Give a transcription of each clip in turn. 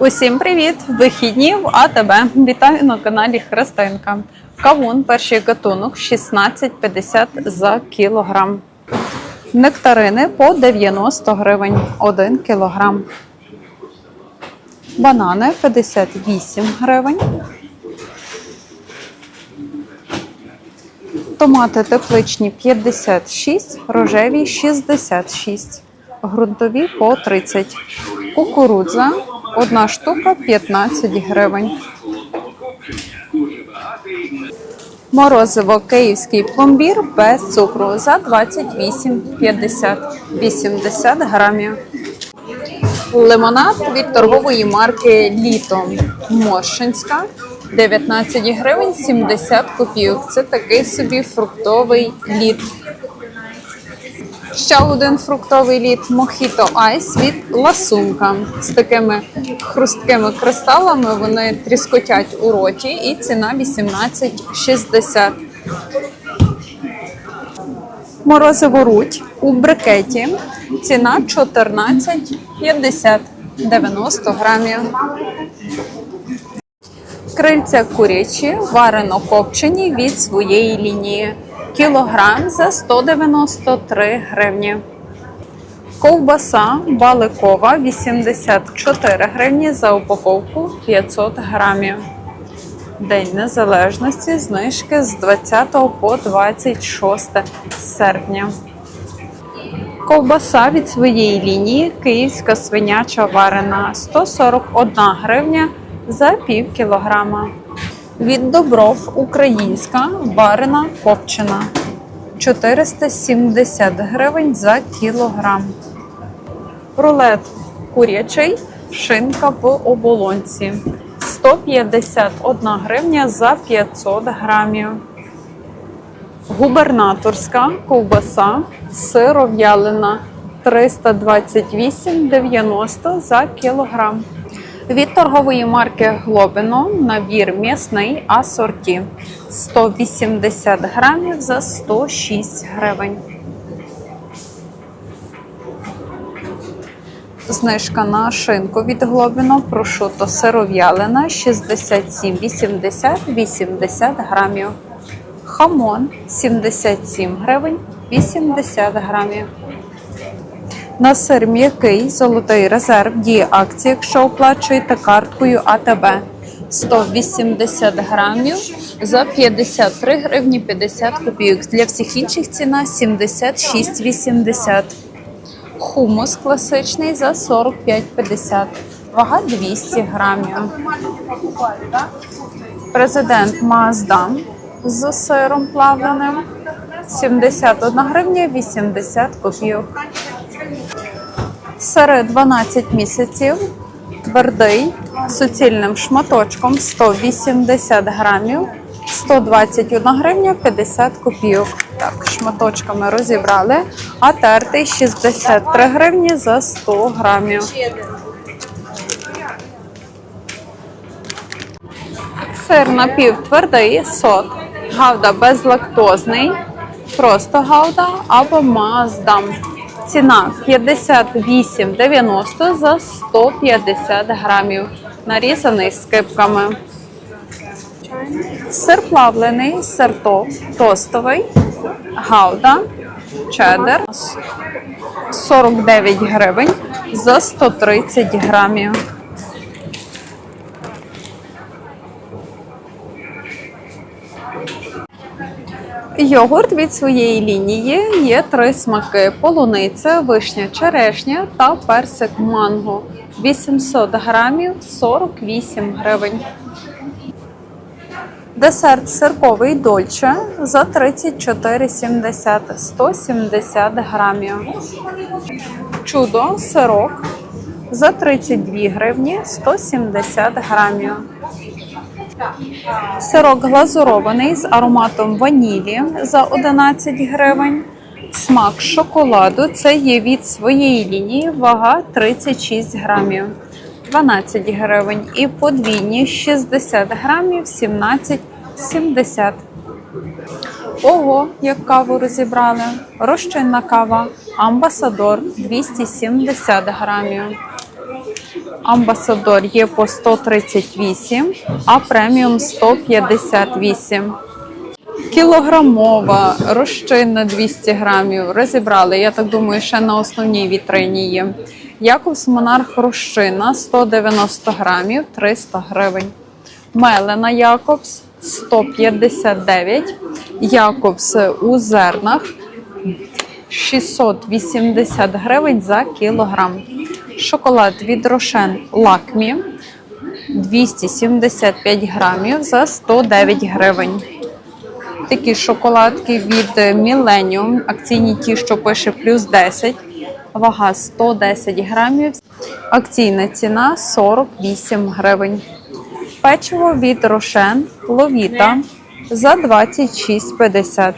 Усім привіт! Вихідні в АТБ. Вітаю на каналі Христинка. Кавун перший гатунок 16,50 за кілограм. Нектарини по 90 гривень 1 кілограм. Банани 58 гривень. Томати тепличні 56, рожеві 66, ґрунтові по 30. Кукурудза одна штука 15 гривень. Морозиво київський пломбір без цукру за 28,50 80 грамів. Лимонад від торгової марки Літо Моршинська 19 гривень 70 копійок. Це такий собі фруктовий лід. Ще один фруктовий лід Мохіто Айс від ласунка з такими хрусткими кристалами. Вони тріскотять у роті, і ціна 18,60. Морозиво руть у брикеті. Ціна 14,50 90 грамів. Крильця курячі варено копчені від своєї лінії. Кілограм за 193 гривні. Ковбаса баликова 84 гривні за упаковку 500 грамів. День Незалежності знижки з 20 по 26 серпня. Ковбаса від своєї лінії київська свиняча варена 141 гривня за пів кілограма. Від добров українська варена копчена 470 гривень за кілограм. Рулет курячий, шинка в оболонці 151 гривня за 500 грамів. Губернаторська ковбаса сиров'ялина 328,90 за кілограм. Від торгової марки Глобино набір м'ясний асорті 180 грамів за 106 гривень. Знижка на шинку від Глобино прошуто сиров'ялина 67,80 80 грамів. Хамон 77 гривень 80 грамів. На сир м'який золотий резерв діє акція, якщо оплачуєте карткою АТБ 180 грамів за 53 гривні 50 копійок. Для всіх інших ціна 76,80. Хумус класичний за 45,50. Вага 200 грамів. Президент Маздам з сиром плавленим 71 гривня 80 копійок. Сири 12 місяців, твердий, суцільним шматочком 180 грамів, 121 гривня 50 копійок. Так, шматочками розібрали, а тертий 63 гривні за 100 грамів. Сир напівтвердий, сот, гавда безлактозний, просто гавда або маздам. Ціна 58,90 за 150 грамів. Нарізаний скипками. Сир плавлений, сир тостовий, гауда, чедер 49 гривень за 130 грамів. Йогурт від своєї лінії є три смаки: полуниця, вишня, черешня та персик манго. 800 грамів 48 гривень. Десерт сирковий дольче за 34,70 170 грамів. Чудо сирок за 32 гривні 170 грамів. Сирок глазурований з ароматом ванілі за 11 гривень. Смак шоколаду це є від своєї лінії, вага 36 грамів, 12 гривень. І подвійні 60 грамів, 17,70. Ого, як каву розібрали. Розчинна кава. Амбасадор 270 грамів. Амбасадор є по 138, а преміум 158. Кілограмова розчинна 200 грамів. Розібрали. Я так думаю, ще на основній вітрині є. Якобс Монарх розчинна 190 грамів 300 гривень. Мелена Якобс 159. Якобс у зернах 680 гривень за кілограм. Шоколад від Рошен Лакмі 275 грамів за 109 гривень. Такі шоколадки від Millennium, акційні ті, що пише плюс 10, вага 110 грамів, акційна ціна 48 гривень. Печиво від Рошен Ловіта за 26,50.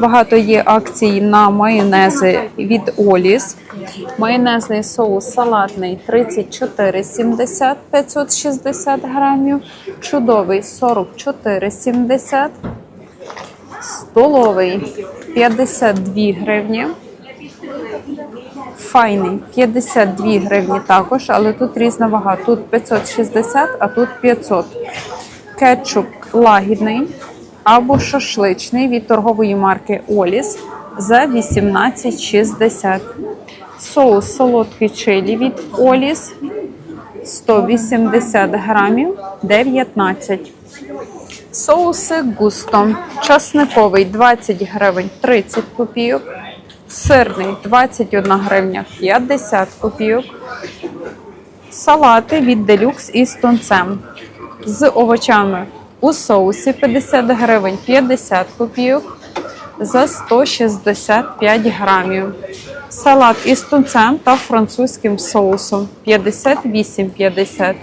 Багато є акцій на майонези від Оліс. Майонезний соус салатний 34,70 560 грамів. Чудовий 44,70. Столовий 52 гривні. Файний 52 гривні також, але тут різна вага. Тут 560, а тут 500. Кетчуп лагідний або шашличний від торгової марки Оліс за 18,60. Соус солодкий чилі від Оліс 180 грамів 19. Соуси густо. Часниковий 20 гривень 30 копійок. Сирний 21 гривня 50 копійок. Салати від делюкс із тунцем. З овочами у соусі 50 гривень 50 копійок за 165 грамів. Салат із тунцем та французьким соусом 58,50.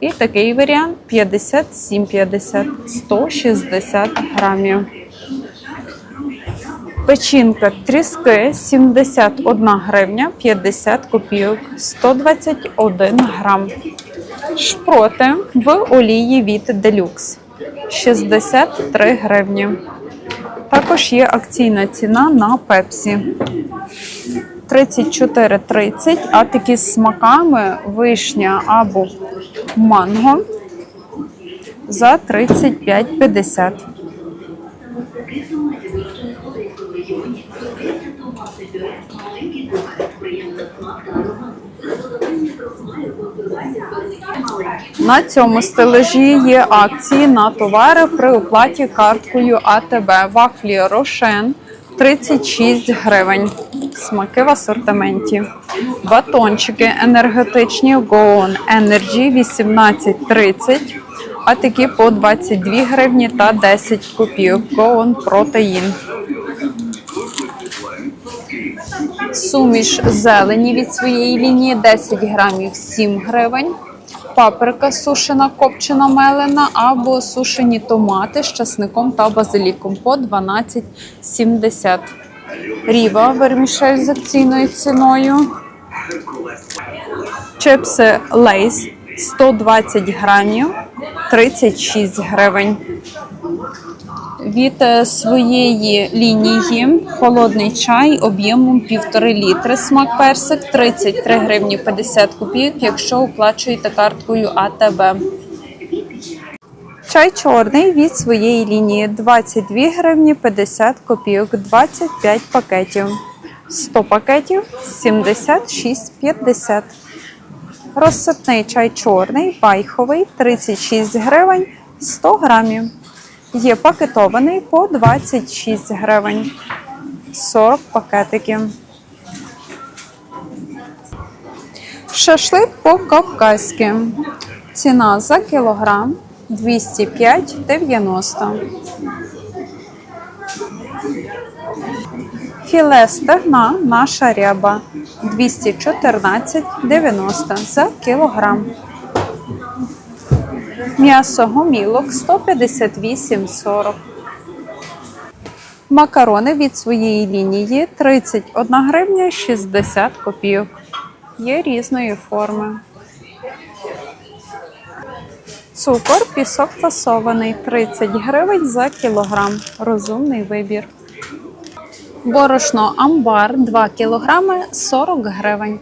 І такий варіант 57,50 160 грамів. Печінка тріски 71 гривня 50 копійок 121 грам. Шпроти в олії від Deluxe 63 гривні. Також є акційна ціна на пепсі 34,30, а такі з смаками вишня або манго за 35,50. На цьому стележі є акції на товари при оплаті карткою АТБ. Вафлі Рошен 36 гривень. Смаки в асортименті. Батончики енергетичні Go Energy 18,30. А такі по 22 гривні та 10 копійок. Go Protein. Суміш зелені від своєї лінії 10 грамів 7 гривень. Паприка сушена копчена мелена або сушені томати з часником та базиліком по 12,70. Ріва вермішель з акційною ціною. Чипси Лейс 120 грамів 36 гривень. Від е, своєї лінії холодний чай об'ємом 1,5 літри. Смак персик 33 гривні 50 копійок, якщо оплачуєте карткою АТБ. Чай чорний від своєї лінії 22 гривні 50 копійок, 25 пакетів. 100 пакетів 76,50. Розсипний чай чорний, байховий 36 гривень 100 грамів. Є пакетований по 26 гривень. 40 пакетиків. Шашлик по-кавказьки. Ціна за кілограм 205,90. Філе стегна наша ряба 214,90 за кілограм. М'ясо гомілок 158,40. Макарони від своєї лінії 31 гривня 60 копійок. Є різної форми. Цукор пісок фасований 30 гривень за кілограм. Розумний вибір. Борошно амбар 2 кілограми 40 гривень.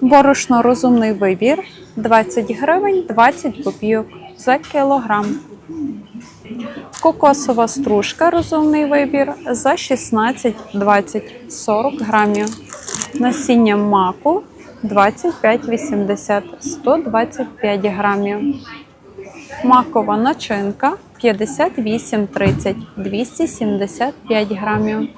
Борошно розумний вибір 20 гривень 20 копійок за кілограм. Кокосова стружка розумний вибір за 16 20 40 грамів. Насіння маку 25,80 125 грамів. Макова начинка 58,30 275 грамів.